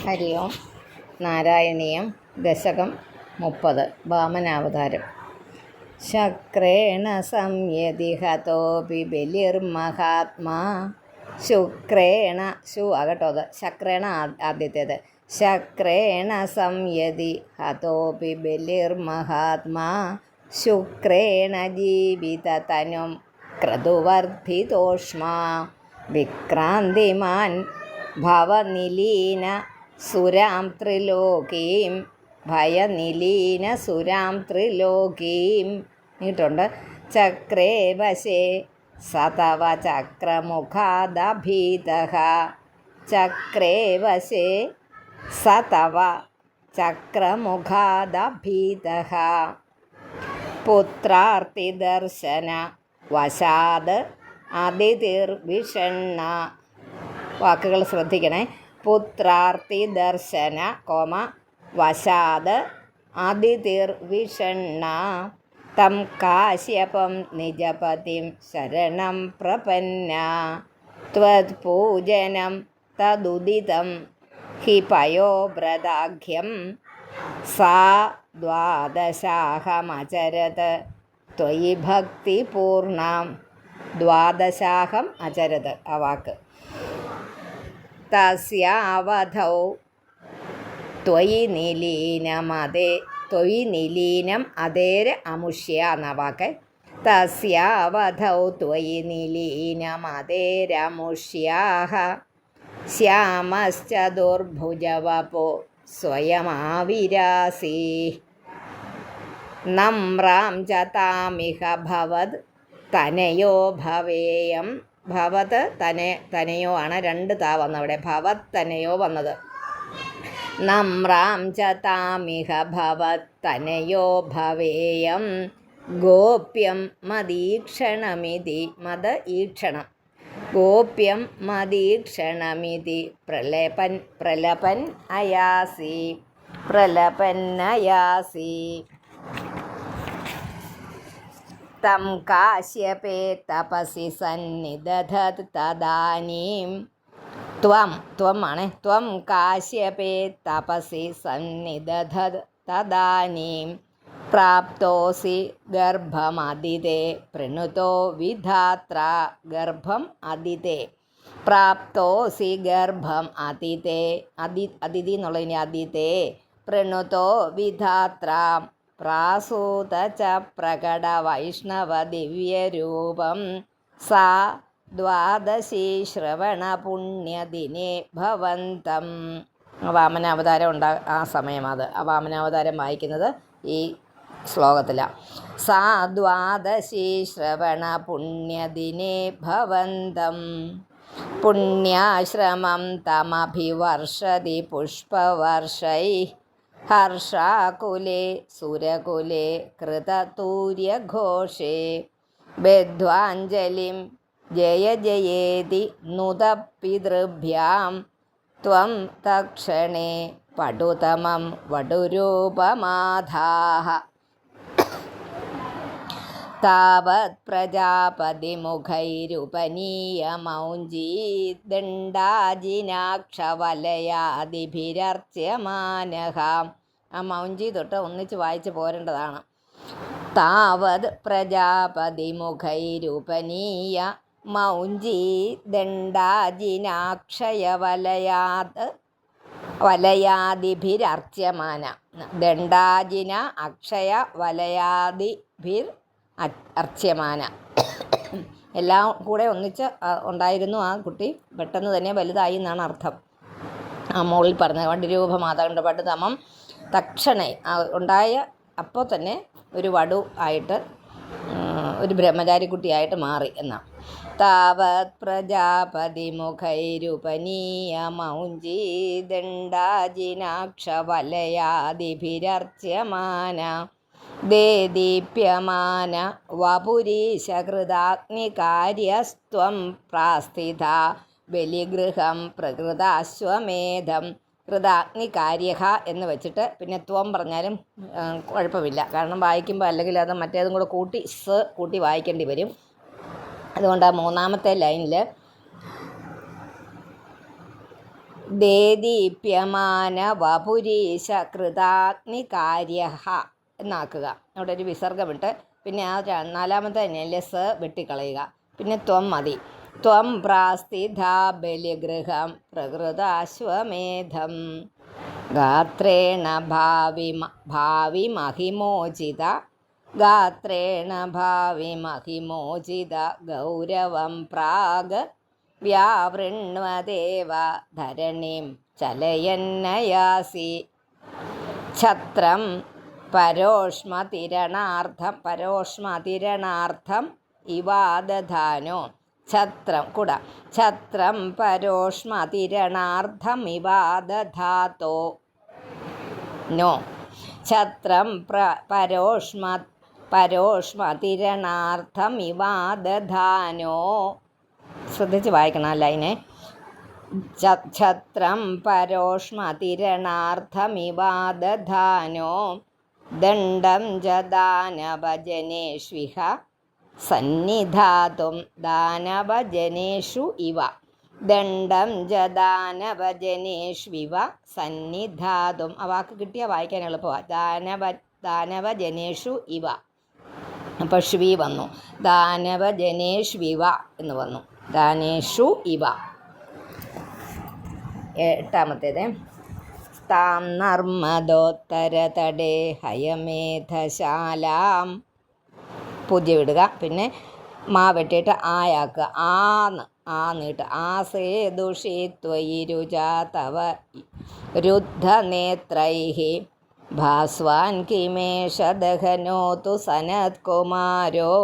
ഹരി ഓം നാരായണീയം ദശകം മുപ്പത് വാമനാവതാരം. ശക്രേണ സംയതി ഹതോപി ബലിർമഹാത്മാ ശുക്രേണ ശു ആകട്ടോ അത്. ശക്രേണ ആദ്യത്തേത്. ശക്രേണ സംയതി ഹതോപി ബലിർമഹാത്മാ ശുക്രേണ ജീവിത തനും ക്രതുവർദ്ധിതോഷ്മാ വിക്രാന്തിമാൻ ഭവനിലീന സുരാം ത്രിലോകീം ഭയനിലീന സുരാം ത്രിലോകീം. നീട്ടുണ്ട് ചക്രേ വശേ സതവ ചക്രമുഖാദഭീത ചക്രേ വശേ സതവ ചക്രമുഖാദഭീത പുത്രാർത്തിദർശന വശാത് അതിഥിർവിഷണ്ണ വാക്കുകൾ ശ്രദ്ധിക്കണേ. പുത്രാർത്തി ദർശന കോമ വശാത് അതിഥിർവിഷണ്ണ തം കാശ്യപം നിജപതിം ശരണം പ്രപന്ന ത്വത്പൂജനം തദുദിതം ഹി പയോവ്രതാഖ്യം സാ ദ്വാദശാഹമചരത് ത്വയി ഭക്തിപൂർണാം ദ്വാദശാഹം അചരത് ആ വാക്ക്. തസ്യാവധൗ ത്വയി നിലീനമതേ ത്വയി നിലീനം അതേര് അമുഷ്യ എന്ന വാക്ക്. തസ്യാവധൗ ത്വയി നിലീനമതേരമുഷ്യാഹ ശ്യാമശ്ചതുർഭുജവപോ സ്വയമാവിരാസി. നമ്രാം ച താമിഹ ഭവത് തനയോ ഭവേയം ഭവത് തന തനയോ ആണ് രണ്ട് താ വന്നവിടെ. ഭവത് തനയോ വന്നത്. നമ്രാം ച താമിഹ ഭവത് തനയോ ഭവേയം. ഗോപ്യം മദീക്ഷണമിതി മത ഈക്ഷണം. ഗോപ്യം മദീക്ഷണമിതി പ്രലപൻ പ്രലപൻ അയാസി പ്രലപൻ അയാസി. തം കാശ്യപേ തപസി സന്നിദധത് തദാനീം ത്വം ത്വമാണ് ത്വം കാശ്യപേ തപസി സന്നിദധത് തദാനീം പ്രാപ്തോസി ഗർഭമതിതേ പ്രണുതോ വിധാത്ര ഗർഭം അതിതേ പ്രാപ്തോസി ഗർഭം അതിതേ അതി അതിഥി എന്നുള്ളതിന് അതിതേ പ്രണുതോ വിധാത്ര പ്രാസൂത ച പ്രകട വൈഷ്ണവ ദിവ്യരൂപം സാ ദ്വാദശി ശ്രവണ പുണ്യദിനെ ഭവന്തം. വാമനാവതാരം ഉണ്ടാ ആ സമയം അത് ആ വാമനാവതാരം വായിക്കുന്നത് ഈ ശ്ലോകത്തിലാണ് സാ ദ്വാദശി ശ്രവണ പുണ്യദിനെ ഭവന്തം. പുണ്യാശ്രമം തമഭിവർഷതി പുഷ്പവർഷൈ ഹർഷാകുലെ സുരകുലെ കൃതതൂര്യഘോഷേ ബദ്ധ്വാഞ്ജലിം ജയ ജയേതി നുതപിതൃഭ്യാം ത്വം തക്ഷണേ പടുതമം വടുരൂപമാധാഹ. താവത് പ്രജാപതിമുഖൈരുപനീയമൗഞ്ചീ ദണ്ഡാജിനാക്ഷവലയാദിഭിരർച്യമാനഹ. ആ മൗഞ്ചി തൊട്ട് ഒന്നിച്ച് വായിച്ച് പോരേണ്ടതാണ്. താവത് പ്രജാപതിമുഖൈരുപനീയ മൗഞ്ചി ദണ്ഡാജിനാക്ഷയവലയാത് വലയാദിഭിരർച്യമാന. ദണ്ഡാജിന അക്ഷയ വലയാദിഭിർ അ- അർച്യമാന. എല്ലാം കൂടെ ഒന്നിച്ച് ഉണ്ടായിരുന്നു ആ കുട്ടി. പെട്ടെന്ന് തന്നെ വലുതായി എന്നാണ് അർത്ഥം. ആ മോളിൽ പറഞ്ഞത് വണ്ടിരൂപ മാതാകണ്ഠപാട്ട് തമം. തക്ഷണേ ഉണ്ടായ അപ്പോൾ തന്നെ ഒരു വടു ആയിട്ട് ഒരു ബ്രഹ്മചാരിക്കുട്ടിയായിട്ട് മാറി എന്നാണ് താവത് പ്രജാപതിമുഖൈരുപനീയ മൗഞ്ചീ ദണ്ഡാജിനാക്ഷവലയാദിഭിരർച്യമാന ദേദീപ്യമാന വപുരീശകൃതാഗ്നികാര്യസ്ത്വം പ്രാസ്ഥിത ബലിഗൃഹം പ്രകൃതാശ്വമേധം. കൃതാഗ്നികാര്യഹ എന്ന് വെച്ചിട്ട് പിന്നെ ത്വം പറഞ്ഞാലും കുഴപ്പമില്ല. കാരണം വായിക്കുമ്പോൾ അല്ലെങ്കിൽ അത് മറ്റേതും കൂടെ കൂട്ടി സ് കൂട്ടി വായിക്കേണ്ടി വരും. അതുകൊണ്ട് ആ മൂന്നാമത്തെ ലൈനിൽ ദേദീപ്യമാന വപുരീശ കൃതാഗ്നികാര്യ എന്നാക്കുക. അവിടെ ഒരു വിസർഗമിട്ട് പിന്നെ ആ നാലാമത്തെ ലെസ് വെട്ടിക്കളയുക. പിന്നെ ത്വം മതി. ത്വം പ്രാസ്ഥിതാ ബലിഗൃഹം പ്രകൃതാശ്വമേധം. ഗാത്രേണ ഭാവി ഭാവി മഹിമോചിത. ഗാത്രേണ ഭാവി മഹിമോചിത. ഗൗരവം പ്രാഗ് വ്യാവൃണ്വദേവ. ധരണിം ചലയന്നയാസി. ഛത്രം പരോഷ്മതിരണാർത്ഥം പരോഷ്മതിരണാർത്ഥം ഇവാദധാനോ. ഛത്രം കുട. ഛത്രം പരോഷ്മതിരണാർത്ഥം ഇവാദധാതോ. നോ. ഛത്രം പ്ര പരോഷ്മ പരോഷ്മതിരണാർത്ഥം ഇവാദധാനോ. ശ്രദ്ധിച്ച് വായിക്കണം അല്ല അതിനെ ഛത്രം പരോഷ്മതിരണാർത്ഥം പരോഷ്മതിരണാർത്ഥമിവാദധാനോ ദണ്ഡം ച ദാനവജനേഷ്വിഹ സന്നിധാതും ദാനവജനേഷു ഇവ. ദണ്ഡം ച ദാനവജനേഷ്വിവ സന്നിധാതും. ആ വാക്ക് കിട്ടിയാൽ വായിക്കാൻ എളുപ്പമാണ് ദാനവ ദാനവജനേഷു ഇവ. അപ്പോൾ വന്നു. ദാനവജനേഷ്വിവ എന്ന് വന്നു. ദാനേഷു ഇവ. എട്ടാമത്തേത്. താം നർമ്മദോത്തരതടേ ഹയമേധശാലാം. പുതിയ വിടുക പിന്നെ മാ വെട്ടിയിട്ട് ആയാക്കുക ആന്ന് ആ നീട്ട്. ആസേ രുചാ തവ രുദ്ധനേത്രൈ ഭാസ്വാൻ ദഹനോതു സനത്കുമാരോ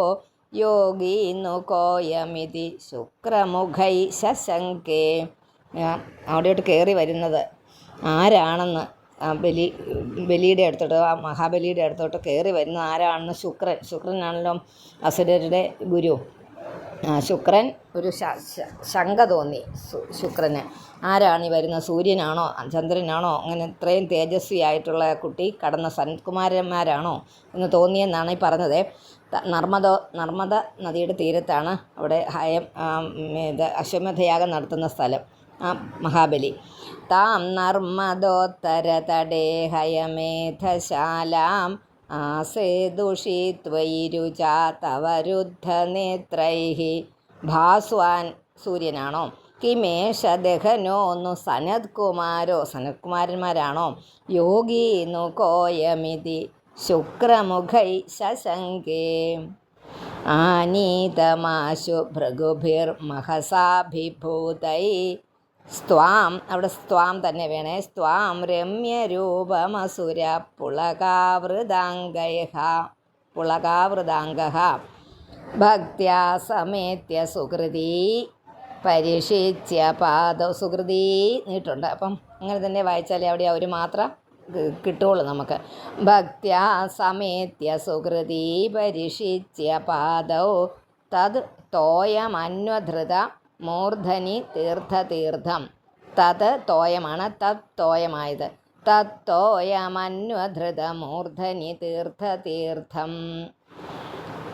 യോഗീന്നു കോയമിതി ശുക്രമുഖൈ ശശങ്കേ. അവിടെയോട്ട് കയറി വരുന്നത്. ആരാണെന്ന് ബലി ബലിയുടെ അടുത്തോട്ട് ആ മഹാബലിയുടെ അടുത്തോട്ട് കയറി വരുന്ന ആരാണെന്ന് ശുക്രൻ. ശുക്രനാണല്ലോ അസുരരുടെ ഗുരു. ആ ശുക്രൻ ഒരു ശങ്ക തോന്നി ശുക്രന്. ആരാണ് ഈ വരുന്ന സൂര്യനാണോ? ചന്ദ്രനാണോ? അങ്ങനെ ഇത്രയും തേജസ്വിയായിട്ടുള്ള കുട്ടി കടന്ന സൻകുമാരന്മാരാണോ എന്ന് തോന്നിയെന്നാണ് ഈ പറഞ്ഞത്. നർമ്മദ നർമ്മദ നദിയുടെ തീരത്താണ് അവിടെ ഹയം ഇത് അശ്വമേധയാഗം നടത്തുന്ന സ്ഥലം. മഹാബലി. താം നർമ്മദോത്തരതടേ ഹയമേധശാലാം ആസേദുഷിത്വയിരുചാ ഭാസ്വാൻ സൂര്യനാണോ? സനത് സനത്കുമാരോ? സനത്കുമാരന്മാരാണോ? നു കോയമിതി. ശുക്രമുഖൈ ശശങ്കേ. ആനീതമാശു ഭൃഗുഭിർമഹസാഭിഭൂതൈ സ്ത്വാം അവിടെ സ്വാം തന്നെ വേണേ. സ്ത്വാം രമ്യരൂപമസുര പുളകാവൃതാംഗയ പുളകാവൃതാംഗ ഭക്ത്യാ സമേത്യ സുഹൃതി പരിഷിച്യ പാദ. സുഹൃതി നീട്ടുണ്ട്. അപ്പം അങ്ങനെ തന്നെ വായിച്ചാലേ അവിടെ ആ ഒരു കിട്ടുള്ളൂ നമുക്ക്. ഭക്ത്യാ സമേത്യ സുഹൃതി പരിഷിച്യ പാദൗ. തത് തോയമന്വധൃത മൂർധനി തീർത്ഥതീർത്ഥം. തത് തോയമാണ് തത് തോയമായത്. തത്തോയമന്വധൃത മൂർധനി തീർത്ഥതീർത്ഥം.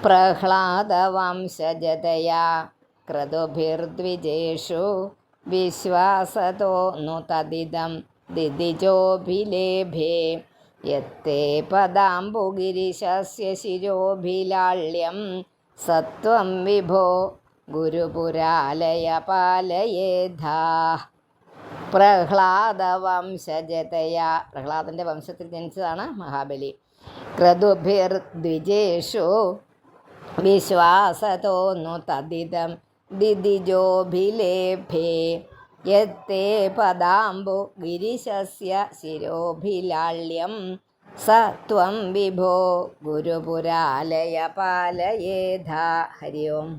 പ്രഹ്ലാദവംശജതയാ ക്രതുഭിർദ്വിജേഷു വിശ്വാസതോ നു തദിദം ദിദിജോഭിലേഭേ. യത്തേ പദാംബുഗിരിശസ്യ ശിരോഭിലാള്യം സത്വം വിഭോ ഗുരുപുരാലയ പാലയേധാ പ്രഹ്ലാദവംശജതയാ. പ്രഹ്ലാദന്റെ വംശത്തിൽ ജനിച്ചതാണ് മഹാബലി. ക്രതുഭിർ ദ്വിജേഷു വിശ്വാസതോന്നു തദിതം ദിദിജോഭിലേഭേ. യത്തെ പദാംബു ഗിരിശസ്യ ശിരോഭിലാള്യം സ ത്വം വിഭോ ഗുരുപുരാലയ പാലയേധാ ഹരി ഓം